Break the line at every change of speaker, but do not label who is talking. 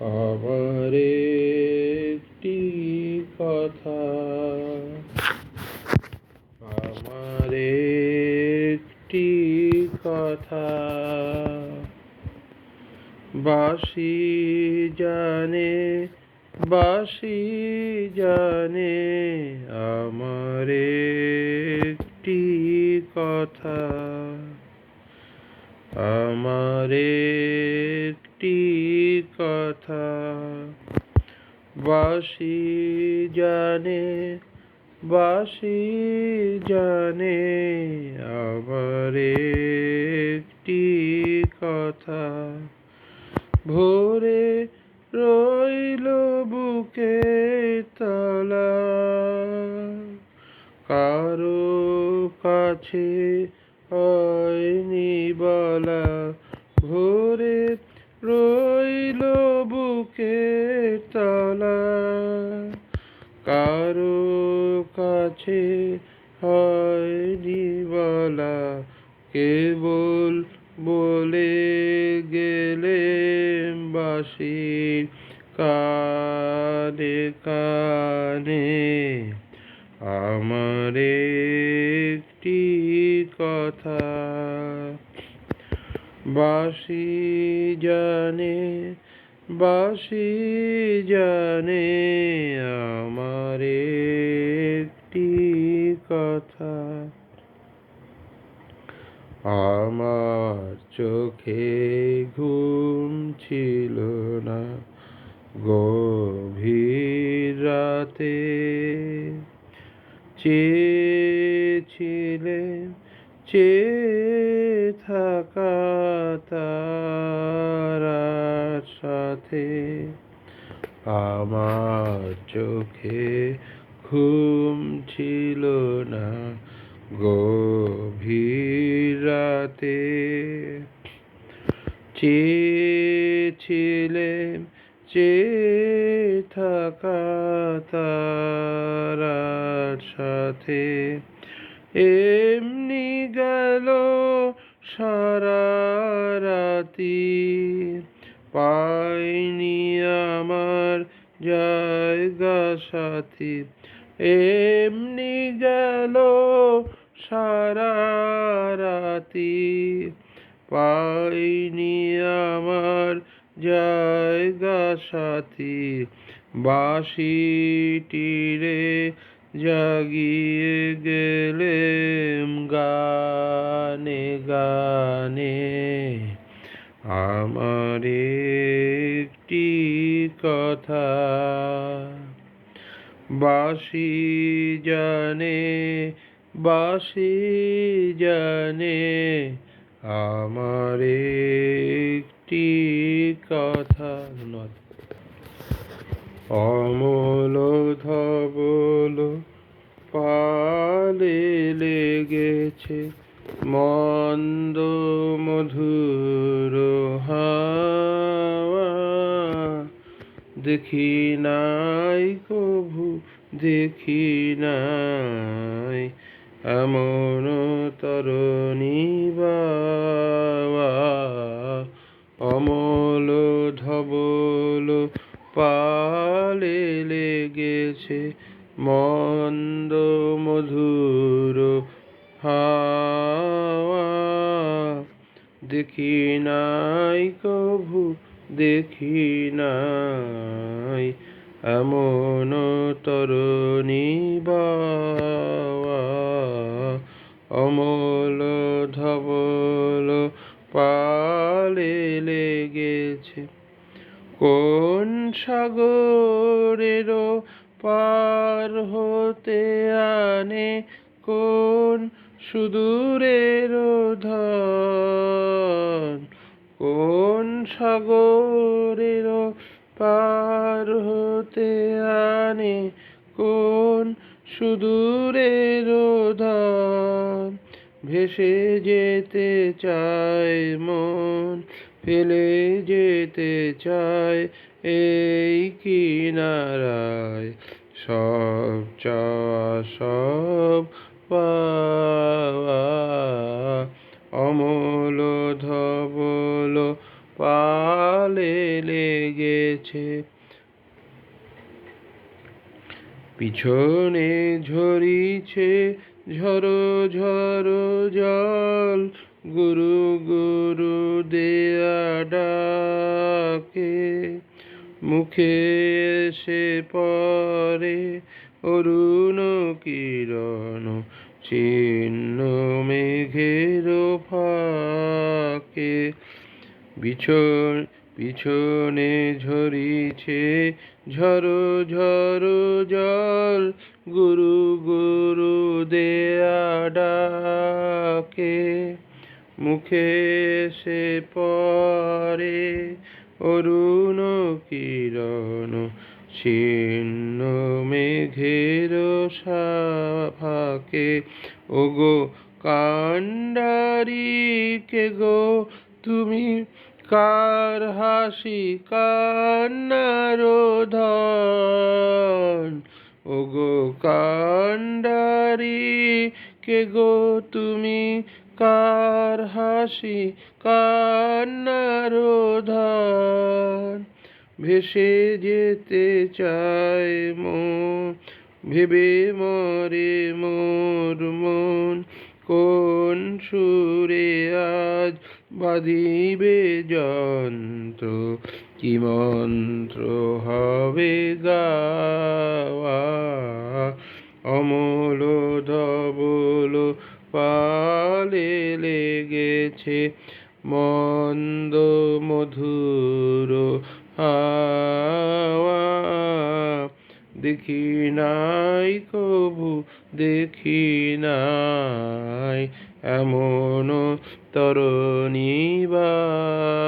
আমার একটি কথা। আমার একটি কথা। বাসি জানে বাসি জানে আমার একটি কথা। আমার একটি কথা বাসি জানে বাসি জানে আমার একটি কথা ভোরে রইল বুকে তলা, কারও কাছে হয়নি বলা ভোরে রইল বুকে তলা। কারও কাছে হয়নি বলা কেবল বলে গেলে বাসি কানে কানে। আমার একটি কথা বাসি জানে বাসি জানে আমার একটি কথা। আমার চোখে ঘুম ছিল না গভীর রাতে। চেয়েছিলেন চেয়ে থাকা তারার সাথে আমার চোখে ঘুম ছিল না গভীর রাতে। চেয়েছিলেন চেয়ে থাকা তারার সাথে। এমনি গেল সারা রাতি। পাইনি আমার জায়গা সাথী। এমনি গেল সারা রাতি। পাইনি আমার জায়গা সাথী। বাঁশিটিরে জাগিয়ে গেলেম আমার একটি কথা, বাসি জানে বাসি জানে, আমার একটি কথা ধন্যবাদ অমল ধবল পালে লেগেছে মন্দ মধুর হাওয়া দেখি নাই কভু, দেখি নাই এমন তরণী বাবা অমল ধবল পালে লেগেছে মন্দ মধুর হাওয়া। দেখি নাই কভু, দেখি নাই এমন তরণী বাবা। অমল ধবল পালে লেগেছে, কোন সাগরের পার হতে আনে, কোন সুদূরের কোন সাগরের পার হতে আনে কোন সুদূরের ধন? ভেসে যেতে চায় মন, ফেলে যেতে চায় এই কিনারায়। সব চাওয়া, সব পাওয়া পিছনে ঝরিছে ঝরো ঝরো জল। গুরু গুরু দেয়া ডাকে। মুখে সে পরে অরুণ কিরণ। চিহ্ন মেঘের ফাঁকে। বিছন পিছনে ঝরিছে ঝরো ঝরো জল, গুরু গুরু দেয়া ডাকে। মুখে সে পরে অরুণ কিরণ, ছিন্ন মেঘের সাফাকে ওগো কান্ডারি কে গো, তুমি কার হাসি কান্নার ধন। ওগো কান্ডারি, কে গো তুমি? কার হাসি কান্নার ধন? ভেসে যেতে চায় মন ভেবে মরে মোর মন। কোন সুরে আজ বাঁধিবে যন্ত্র, কি মন্ত্র হবে গাওয়া? অমল ধবল পালে লেগেছে মন্দ মধুর হাওয়া। দেখি নাই কবু, দেখি নাই এমন তরণী বাওয়া